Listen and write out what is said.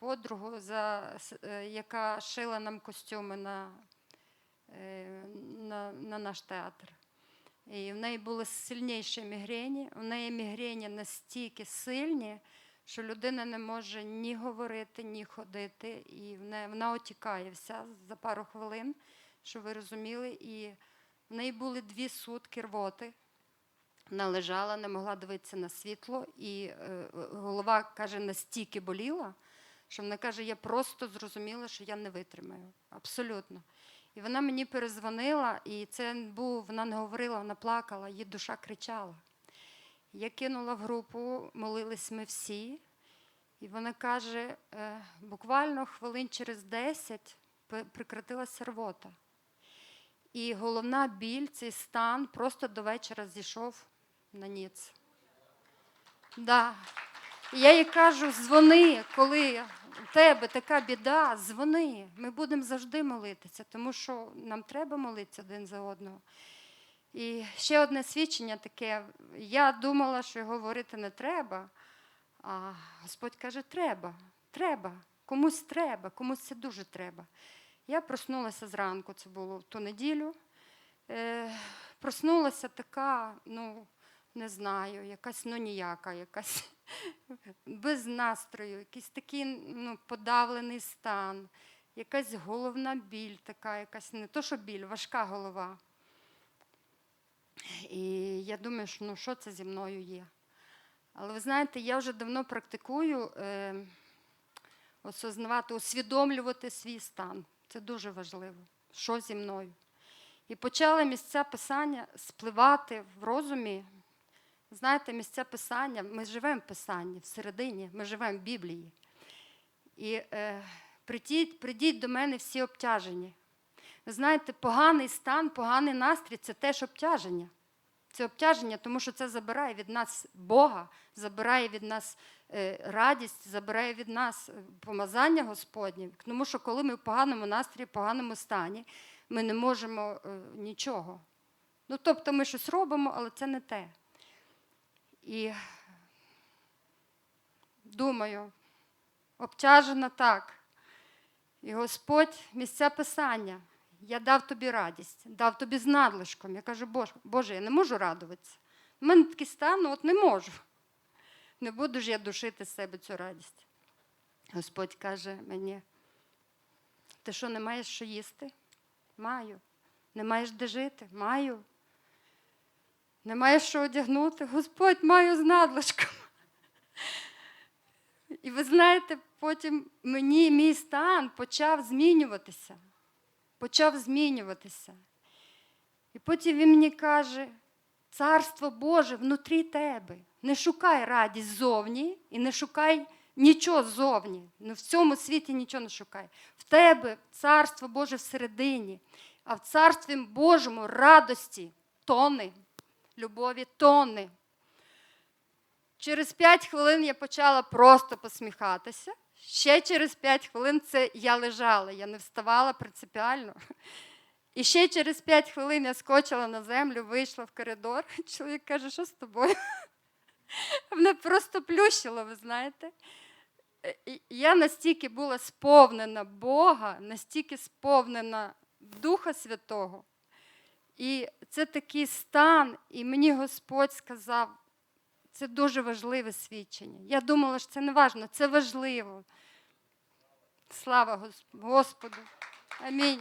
подругу, за, с- е, яка шила нам костюми на, е, на, на наш театр. І в неї були сильніші мігрені. У неї мігрені настільки сильні, що людина не може ні говорити, ні ходити. І в неї, вона отікає вся за пару хвилин, щоб ви розуміли. І в неї були дві сутки рвоти. Вона лежала, не могла дивитися на світло, і е, голова каже, настільки боліла, що вона каже, я просто зрозуміла, що я не витримаю. Абсолютно. І вона мені перезвонила, і це був, вона не говорила, вона плакала, її душа кричала. Я кинула в групу, молились ми всі, і вона каже, е, буквально хвилин через 10 пе- прекратилася рвота. І головна біль, цей стан просто до вечора зійшов на ніц. Да. Я їй кажу, дзвони, коли у тебе така біда, дзвони. Ми будемо завжди молитися, тому що нам треба молитися один за одного. І ще одне свідчення таке. Я думала, що говорити не треба, а Господь каже, треба, треба, комусь треба, комусь це дуже треба. Я проснулася зранку, це було в ту неділю. Е, проснулася така, ну, не знаю, якась ну ніяка, якась без настрою, якийсь такий ну, подавлений стан, якась головна біль, така, якась не то, що біль, важка голова. І я думаю, що ну, що це зі мною є. Але ви знаєте, я вже давно практикую е, осознавати, усвідомлювати свій стан. Це дуже важливо. Що зі мною? І почали місця писання спливати в розумі. Знаєте, місця писання, ми живемо в писанні всередині, ми живемо в Біблії. І е, прийдіть, прийдіть до мене всі обтяжені. Ви знаєте, поганий стан, поганий настрій це теж обтяження. Це обтяження, тому що це забирає від нас Бога, забирає від нас е, радість, забирає від нас е, помазання Господнє. Тому що коли ми в поганому настрої, в поганому стані, ми не можемо е, нічого. Ну, тобто ми щось робимо, але це не те. І думаю, обтяжена так. І Господь місця писання. Я дав тобі радість, дав тобі з надлишком. Я кажу, Боже, Боже, я не можу радуватися. У мене такий стан, ну от не можу. Не буду ж я душити з себе цю радість. Господь каже мені: ти що, не маєш що їсти? Маю. Не маєш де жити? Маю. Не маєш що одягнути? Господь маю з надлишком. І ви знаєте, потім мені мій стан почав змінюватися. Почав змінюватися. І потім він мені каже: Царство Боже внутрі тебе. Не шукай радість ззовні і не шукай нічого ззовні. Ну, в цьому світі нічого не шукай. В тебе царство Боже всередині, а в царстві Божому радості тони, любові тони. Через 5 хвилин я почала просто посміхатися. Ще через 5 хвилин це я лежала, я не вставала принципіально. І ще через 5 хвилин я скочила на землю, вийшла в коридор. Чоловік каже, що з тобою? Мене просто плющило, ви знаєте. Я настільки була сповнена Бога, настільки сповнена Духа Святого. І це такий стан, і мені Господь сказав, це дуже важливе свідчення. Я думала, що це не важливо, це важливо. Слава Господу. Амінь.